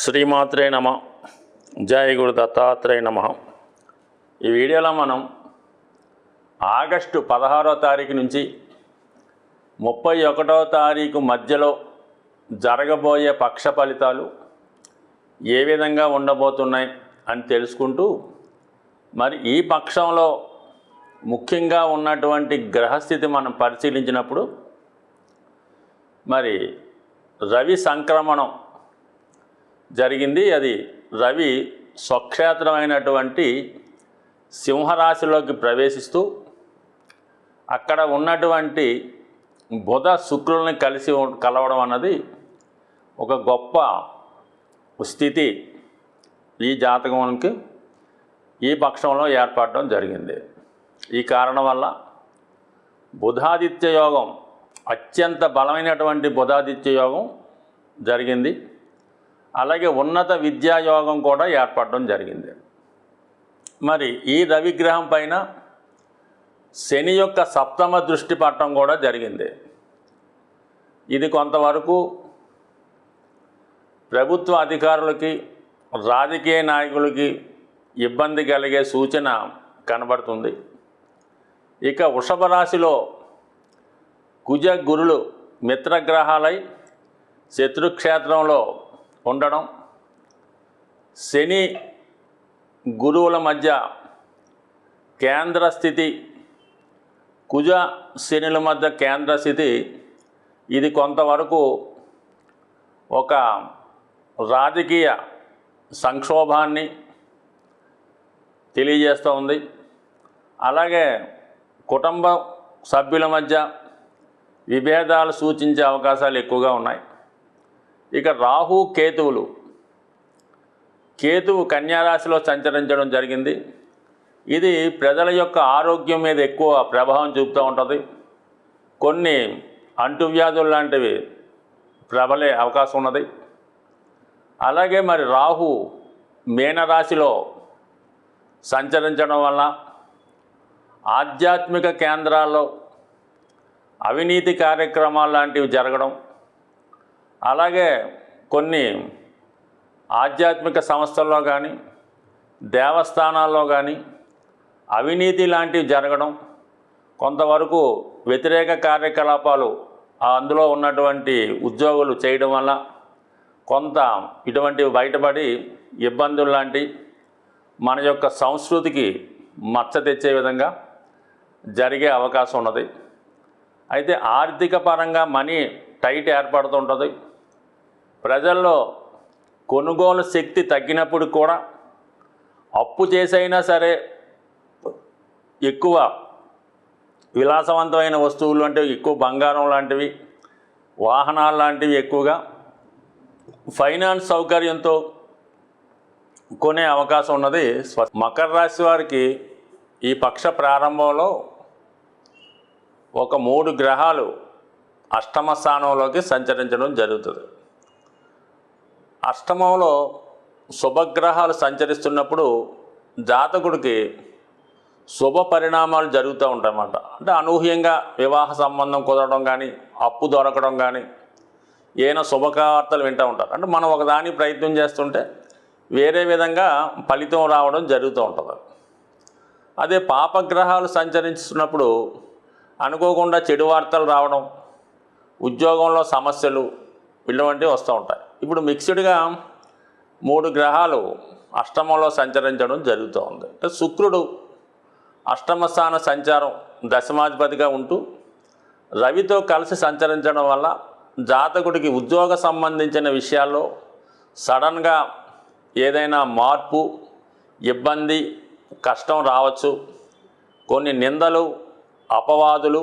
శ్రీమాత్రే నమ. జయ గురు దత్తాత్రేయ నమ. ఈ వీడియోలో మనం ఆగస్టు పదహారో తారీఖు నుంచి ముప్పై ఒకటో తారీఖు మధ్యలో జరగబోయే పక్ష ఫలితాలు ఏ విధంగా ఉండబోతున్నాయి అని తెలుసుకుంటూ మరి ఈ పక్షంలో ముఖ్యంగా ఉన్నటువంటి గ్రహస్థితి మనం పరిశీలించినప్పుడు మరి రవి సంక్రమణం జరిగింది. అది రవి స్వక్షేత్రమైనటువంటి సింహరాశిలోకి ప్రవేశిస్తూ అక్కడ ఉన్నటువంటి బుధ శుక్రుల్ని కలిసి కలవడం అన్నది ఒక గొప్ప స్థితి ఈ జాతకంకి ఈ పక్షంలో ఏర్పడడం జరిగింది. ఈ కారణం వల్ల బుధాదిత్య యోగం అత్యంత బలమైనటువంటి బుధాదిత్య యోగం జరిగింది. అలాగే ఉన్నత విద్యాయోగం కూడా ఏర్పడడం జరిగింది. మరి ఈ రవిగ్రహం పైన శని యొక్క సప్తమ దృష్టి పట్టడం కూడా జరిగింది. ఇది కొంతవరకు ప్రభుత్వ అధికారులకి రాజకీయ నాయకులకి ఇబ్బంది కలిగే సూచన కనబడుతుంది. ఇక వృషభ రాశిలో కుజ గురులు మిత్రగ్రహాలై శత్రుక్షేత్రంలో ఉండడం శని గురువుల మధ్య కేంద్ర స్థితి కుజ శనుల మధ్య కేంద్ర స్థితి ఇది కొంతవరకు ఒక రాజకీయ సంక్షోభాన్ని తెలియజేస్తూ ఉంది. అలాగే కుటుంబ సభ్యుల మధ్య విభేదాలు సూచించే అవకాశాలు ఎక్కువగా ఉన్నాయి. ఇక రాహు కేతువులు. కేతువు కన్యారాశిలో సంచరించడం జరిగింది. ఇది ప్రజల యొక్క ఆరోగ్యం మీద ఎక్కువ ప్రభావం చూపుతూ ఉంటుంది. కొన్ని అంటువ్యాధులు లాంటివి ప్రబలే అవకాశం ఉన్నది. అలాగే మరి రాహు మీనరాశిలో సంచరించడం వల్ల ఆధ్యాత్మిక కేంద్రాల్లో అవినీతి కార్యక్రమాలు లాంటివి జరగడం అలాగే కొన్ని ఆధ్యాత్మిక సంస్థల్లో కానీ దేవస్థానాల్లో కానీ అవినీతి లాంటివి జరగడం కొంతవరకు వ్యతిరేక కార్యకలాపాలు అందులో ఉన్నటువంటి ఉద్యోగులు చేయడం వల్ల కొంత ఇటువంటివి బయటపడి ఇబ్బందులు లాంటి మన యొక్క సంస్కృతికి మచ్చ తెచ్చే విధంగా జరిగే అవకాశం ఉన్నది. అయితే ఆర్థిక పరంగా మనీ టైట్ ఏర్పడుతుంటుంది ప్రజల్లో కొనుగోలు శక్తి తగ్గినప్పుడు కూడా అప్పు చేసైనా సరే ఎక్కువ విలాసవంతమైన వస్తువులు అంటే ఎక్కువ బంగారం లాంటివి వాహనాలు లాంటివి ఎక్కువగా ఫైనాన్స్ సౌకర్యంతో కొనే అవకాశం ఉన్నది. మకర రాశి వారికి ఈ పక్ష ప్రారంభంలో ఒక మూడు గ్రహాలు అష్టమ స్థానంలోకి సంచరించడం జరుగుతుంది. అష్టమంలో శుభగ్రహాలు సంచరిస్తున్నప్పుడు జాతకుడికి శుభ పరిణామాలు జరుగుతూ ఉంటాయన్నమాట. అంటే అనూహ్యంగా వివాహ సంబంధం కుదరడం కానీ అప్పు దొరకడం కానీ ఏమైనా శుభవార్తలు వింటూ ఉంటారు. అంటే మనం ఒకదాని ప్రయత్నం చేస్తుంటే వేరే విధంగా ఫలితం రావడం జరుగుతూ ఉంటుంది. అదే పాపగ్రహాలు సంచరిస్తున్నప్పుడు అనుకోకుండా చెడు వార్తలు రావడం ఉద్యోగంలో సమస్యలు ఇటువంటివి వస్తూ ఉంటాయి. ఇప్పుడు మిక్స్డ్గా మూడు గ్రహాలు అష్టమంలో సంచరించడం జరుగుతూ ఉంది అంటే శుక్రుడు అష్టమ స్థాన సంచారం దశమాధిపతిగా ఉంటూ రవితో కలిసి సంచరించడం వల్ల జాతకుడికి ఉద్యోగ సంబంధించిన విషయాల్లో సడన్గా ఏదైనా మార్పు ఇబ్బంది కష్టం రావచ్చు. కొన్ని నిందలు అపవాదులు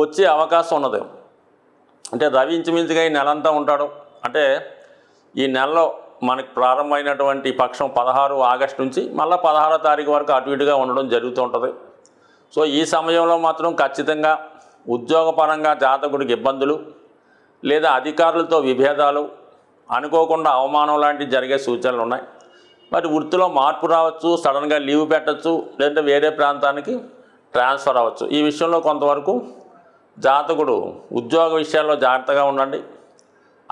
వచ్చే అవకాశం ఉన్నది. అంటే రవి ఇంచుమించుగా ఈ నెలంతా ఉంటాడు. అంటే ఈ నెలలో మనకి ప్రారంభమైనటువంటి పక్షం పదహారు ఆగస్టు నుంచి మళ్ళీ పదహారో తారీఖు వరకు అటు ఇటుగా ఉండడం జరుగుతూ ఉంటుంది. సో ఈ సమయంలో మాత్రం ఖచ్చితంగా ఉద్యోగపరంగా జాతకుడికి ఇబ్బందులు లేదా అధికారులతో విభేదాలు అనుకోకుండా అవమానం లాంటివి జరిగే సూచనలు ఉన్నాయి. మరి వృత్తిలో మార్పు రావచ్చు సడన్గా లీవ్ పెట్టచ్చు లేదంటే వేరే ప్రాంతానికి ట్రాన్స్ఫర్ అవ్వచ్చు. ఈ విషయంలో కొంతవరకు జాతకుడు ఉద్యోగ విషయాల్లో జాగ్రత్తగా ఉండండి.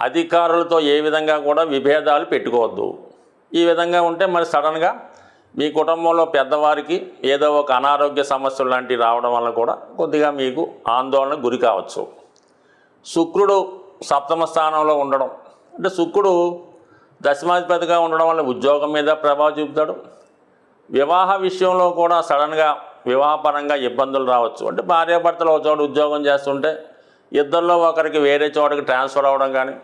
అధికారులతో ఏ విధంగా కూడా విభేదాలు పెట్టుకోవద్దు. ఈ విధంగా ఉంటే మరి సడన్గా మీ కుటుంబంలో పెద్దవారికి ఏదో ఒక అనారోగ్య సమస్యలు లాంటివి రావడం వల్ల కూడా కొద్దిగా మీకు ఆందోళన గురి కావచ్చు. శుక్రుడు సప్తమ స్థానంలో ఉండడం అంటే శుక్రుడు దశమాధిపతిగా ఉండడం వల్ల ఉద్యోగం మీద ప్రభావం చూపుతాడు. వివాహ విషయంలో కూడా సడన్గా వివాహపరంగా ఇబ్బందులు రావచ్చు. అంటే భార్యాభర్తలు ఒక చోట ఉద్యోగం చేస్తుంటే ఇద్దరిలో ఒకరికి వేరే చోటకి ట్రాన్స్ఫర్ అవ్వడం కానీ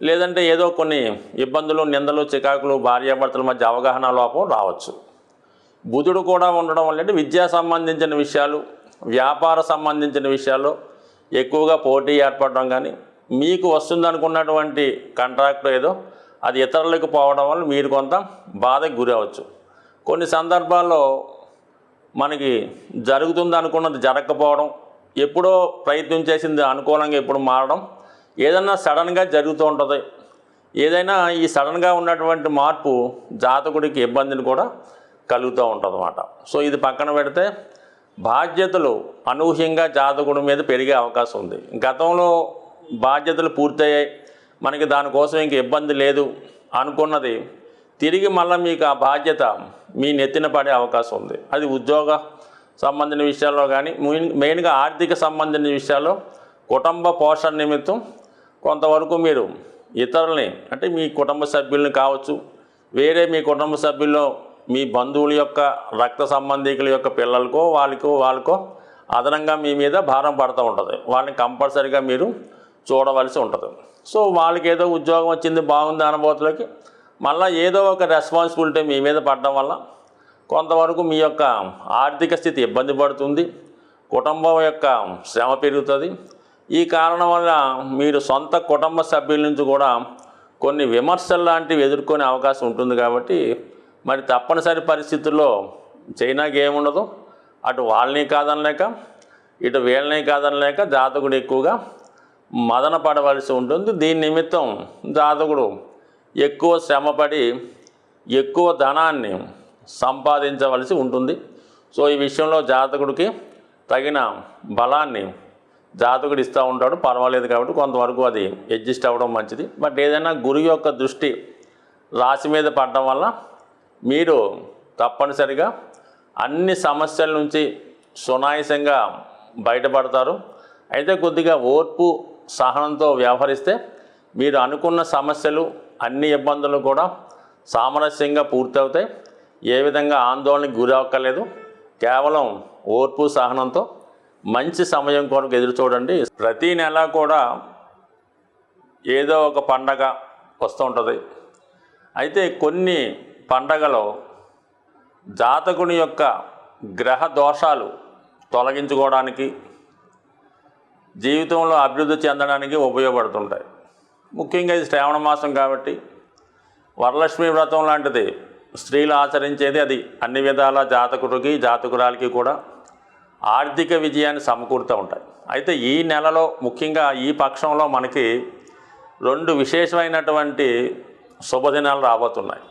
లేదంటే ఏదో కొన్ని ఇబ్బందులు నిందలు చికాకులు భార్యాభర్తల మధ్య అవగాహన లోపం రావచ్చు. బుధుడు కూడా ఉండడం వల్ల అంటే విద్యా సంబంధించిన విషయాలు వ్యాపార సంబంధించిన విషయాల్లో ఎక్కువగా పోటీ ఏర్పడడం కానీ మీకు వస్తుంది అనుకున్నటువంటి కాంట్రాక్ట్ ఏదో అది ఇతరులకు పోవడం వల్ల మీరు కొంత బాధకు గురవచ్చు కొన్ని సందర్భాల్లో మనకి జరుగుతుంది అనుకున్నది జరగకపోవడం ఎప్పుడో ప్రయత్నం చేసింది అనుకూలంగా ఎప్పుడు మారడం ఏదన్నా సడన్గా జరుగుతూ ఉంటుంది. ఏదైనా ఈ సడన్గా ఉన్నటువంటి మార్పు జాతకుడికి ఇబ్బందిని కూడా కలుగుతూ ఉంటుంది అన్నమాట సో ఇది పక్కన పెడితే బాధ్యతలు అనూహ్యంగా జాతకుడి మీద పెరిగే అవకాశం ఉంది. గతంలో బాధ్యతలు పూర్తయ్యాయి. మనకి దానికోసం ఇంక ఇబ్బంది లేదు అనుకున్నది. తిరిగి మళ్ళీ మీకు ఆ బాధ్యత మీ నెత్తిన పడే అవకాశం ఉంది. అది ఉద్యోగ సంబంధించిన విషయాల్లో కానీ మెయిన్ మెయిన్గా ఆర్థిక సంబంధించిన విషయాల్లో కుటుంబ పోషణ నిమిత్తం కొంతవరకు మీరు ఇతరుల్ని అంటే మీ కుటుంబ సభ్యులను కావచ్చు వేరే మీ కుటుంబ సభ్యుల్లో మీ బంధువుల యొక్క రక్త సంబంధికుల యొక్క పిల్లలకో వాళ్ళకో వాళ్ళకో అదనంగా మీ మీద భారం పడుతూ ఉంటుంది. వాళ్ళని కంపల్సరీగా మీరు చూడవలసి ఉంటుంది. సో వాళ్ళకి ఏదో ఉద్యోగం వచ్చింది బాగుంది అనుభూతులకి మళ్ళీ ఏదో ఒక రెస్పాన్సిబిలిటీ మీ మీద పడడం వల్ల కొంతవరకు మీ యొక్క ఆర్థిక స్థితి ఇబ్బంది పడుతుంది కుటుంబం యొక్క శ్రమ పెరుగుతుంది ఈ కారణం వల్ల మీరు సొంత కుటుంబ సభ్యుల నుంచి కూడా కొన్ని విమర్శలు లాంటివి ఎదుర్కొనే అవకాశం ఉంటుంది కాబట్టి మరి తప్పనిసరి పరిస్థితుల్లో చైనాకి ఏముండదు. అటు వాళ్ళని కాదనలేక ఇటు వీళ్ళని కాదనలేక జాతకుడు ఎక్కువగా మదన పడవలసి ఉంటుంది. దీని నిమిత్తం జాతకుడు ఎక్కువ శ్రమపడి ఎక్కువ ధనాన్ని సంపాదించవలసి ఉంటుంది. సో ఈ విషయంలో జాతకుడికి తగిన బలాన్ని జాతకుడు ఇస్తూ ఉంటాడు పర్వాలేదు కాబట్టి కొంతవరకు అది అడ్జస్ట్ అవ్వడం మంచిది. బట్ ఏదైనా గురువు యొక్క దృష్టి రాశి మీద పడడం వల్ల మీరు తప్పనిసరిగా అన్ని సమస్యల నుంచి సునాయసంగా బయటపడతారు. అయితే కొద్దిగా ఓర్పు సహనంతో వ్యవహరిస్తే మీరు అనుకున్న సమస్యలు అన్ని ఇబ్బందులు కూడా సామరస్యంగా పూర్తవుతాయి. ఏ విధంగా ఆందోళనకు గురి అవ్వక్కర్లేదు కేవలం ఓర్పు సహనంతో మంచి సమయం కొరకు ఎదురు చూడండి. ప్రతి నెల కూడా ఏదో ఒక పండగ వస్తూ ఉంటుంది. అయితే కొన్ని పండగలో జాతకుని యొక్క గ్రహ దోషాలు తొలగించుకోవడానికి జీవితంలో అభివృద్ధి చెందడానికి ఉపయోగపడుతుంటాయి. ముఖ్యంగా ఇది శ్రావణ మాసం కాబట్టి వరలక్ష్మి వ్రతం లాంటిది స్త్రీలు ఆచరించేది అది. అన్ని విధాల జాతకుడికి జాతకురాలకి కూడా ఆర్థిక విజయాన్ని సమకూరుతూ ఉంటాయి. అయితే ఈ నెలలో ముఖ్యంగా ఈ పక్షంలో మనకి రెండు విశేషమైనటువంటి శుభదినాలు రాబోతున్నాయి.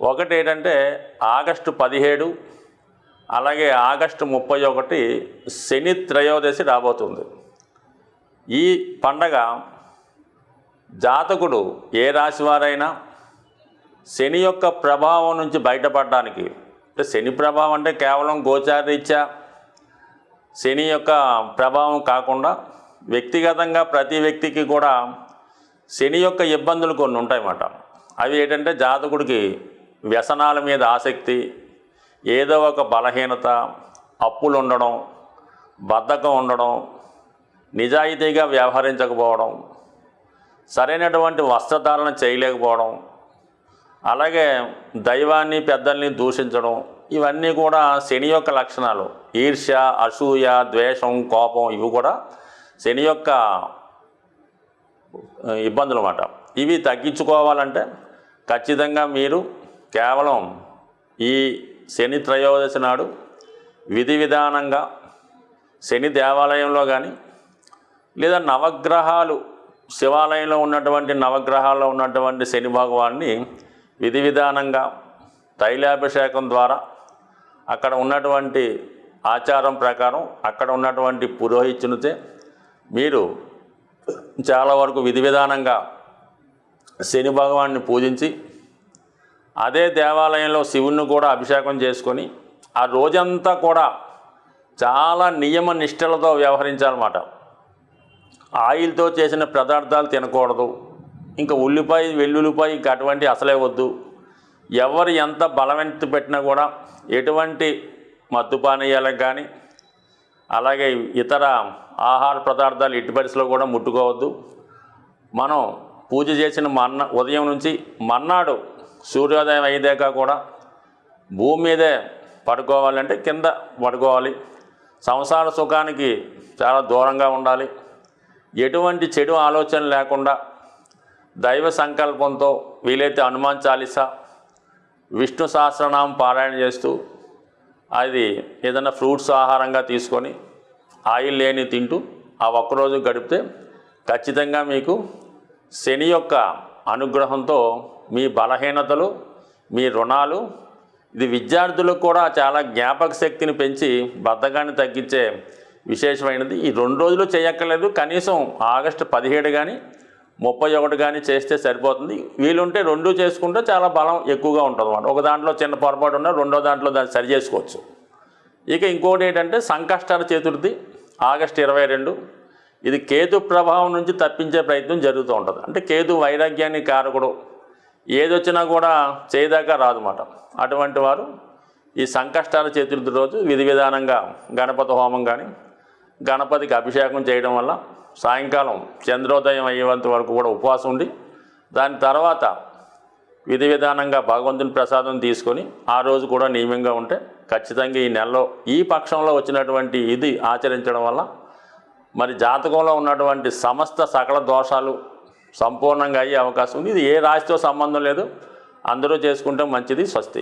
ఒకటి ఏంటంటే ఆగస్టు పదిహేడు అలాగే ఆగస్టు ముప్పై ఒకటి శని త్రయోదశి రాబోతుంది. ఈ పండగ జాతకుడు ఏ రాశివారైనా శని యొక్క ప్రభావం నుంచి బయటపడడానికి అంటే శని ప్రభావం అంటే కేవలం గోచారీత్యా శని యొక్క ప్రభావం కాకుండా వ్యక్తిగతంగా ప్రతి వ్యక్తికి కూడా శని యొక్క ఇబ్బందులు కొన్ని ఉంటాయన్నమాట. అవి ఏంటంటే జాతకుడికి వ్యసనాల మీద ఆసక్తి ఏదో ఒక బలహీనత అప్పులు ఉండడం బద్ధకం ఉండడం నిజాయితీగా వ్యవహరించకపోవడం సరైనటువంటి వస్త్రధారణ చేయలేకపోవడం అలాగే దైవాన్ని పెద్దల్ని దూషించడం ఇవన్నీ కూడా శని యొక్క లక్షణాలు. ఈర్ష్య అసూయ ద్వేషం కోపం ఇవి కూడా శని యొక్క ఇబ్బందులు అన్నమాట ఇవి తగ్గించుకోవాలంటే ఖచ్చితంగా మీరు కేవలం ఈ శని త్రయోదశి నాడు విధి విధానంగా శని దేవాలయంలో కానీ లేదా నవగ్రహాలు శివాలయంలో ఉన్నటువంటి నవగ్రహాల్లో ఉన్నటువంటి శని భగవాన్ని విధి విధానంగా తైలాభిషేకం ద్వారా అక్కడ ఉన్నటువంటి ఆచారం ప్రకారం అక్కడ ఉన్నటువంటి పురోహితునితే మీరు చాలా వరకు విధి విధానంగా శని భగవాన్ని పూజించి అదే దేవాలయంలో శివుణ్ణి కూడా అభిషేకం చేసుకొని ఆ రోజంతా కూడా చాలా నియమ నిష్టలతో వ్యవహరించాలన్నమాట. ఆయిల్తో చేసిన పదార్థాలు తినకూడదు. ఇంకా ఉల్లిపాయ వెల్లుల్లిపాయ ఇంకా అటువంటి అసలే వద్దు. ఎవరు ఎంత బలవంత పెట్టినా కూడా ఎటువంటి మత్తు పానీయాలకు కానీ అలాగే ఇతర ఆహార పదార్థాలు ఎట్టి పరిస్థితుల్లో కూడా ముట్టుకోవద్దు. మనం పూజ చేసిన మన్న ఉదయం నుంచి మన్నాడు సూర్యోదయం అయ్యేదాకా కూడా భూమి మీదే పడుకోవాలంటే కింద పడుకోవాలి. సంసార సుఖానికి చాలా దూరంగా ఉండాలి. ఎటువంటి చెడు ఆలోచన లేకుండా దైవ సంకల్పంతో వీలైతే హనుమాన్ చాలీసా విష్ణు సహస్రనామం పారాయణ చేస్తూ అది ఏదైనా ఫ్రూట్స్ ఆహారంగా తీసుకొని ఆయిల్ లేని తింటూ ఆ ఒక్కరోజు గడిపితే ఖచ్చితంగా మీకు శని యొక్క అనుగ్రహంతో మీ బలహీనతలు మీ రుణాలు ఇది విద్యార్థులకు కూడా చాలా జ్ఞాపక శక్తిని పెంచి బద్ధకాన్ని తగ్గించే విశేషమైనది. ఈ రెండు రోజులు చేయక్కర్లేదు. కనీసం ఆగస్టు పదిహేడు కానీ ముప్పై ఒకటి కానీ చేస్తే సరిపోతుంది. వీలుంటే రెండు చేసుకుంటే చాలా బలం ఎక్కువగా ఉంటుంది అన్నమాట ఒక దాంట్లో చిన్న పొరపాటు ఉన్నా రెండో దాంట్లో దాన్ని సరి చేసుకోవచ్చు. ఇక ఇంకోటి ఏంటంటే సంకష్టాల చతుర్థి ఆగస్టు ఇరవై రెండు. ఇది కేతు ప్రభావం నుంచి తప్పించే ప్రయత్నం జరుగుతూ ఉంటుంది. అంటే కేతు వైరాగ్యాన్ని కారకుడు. ఏది వచ్చినా కూడా చేయదాకా రాదన్నమాట. అటువంటి వారు ఈ సంకష్టాల చతుర్థి రోజు విధి విధానంగా గణపతి హోమం కానీ గణపతికి అభిషేకం చేయడం వల్ల సాయంకాలం చంద్రోదయం అయ్యేంత వరకు కూడా ఉపవాసం ఉండి దాని తర్వాత విధి విధానంగా భగవంతుని ప్రసాదం తీసుకొని ఆ రోజు కూడా నియమంగా ఉంటే ఖచ్చితంగా ఈ నెలలో ఈ పక్షంలో వచ్చినటువంటి ఇది ఆచరించడం వల్ల మరి జాతకంలో ఉన్నటువంటి సమస్త సకల దోషాలు సంపూర్ణంగా అయ్యే అవకాశం ఉంది. ఇది ఏ రాశితో సంబంధం లేదు. అందరూ చేసుకుంటే మంచిది స్వస్తి.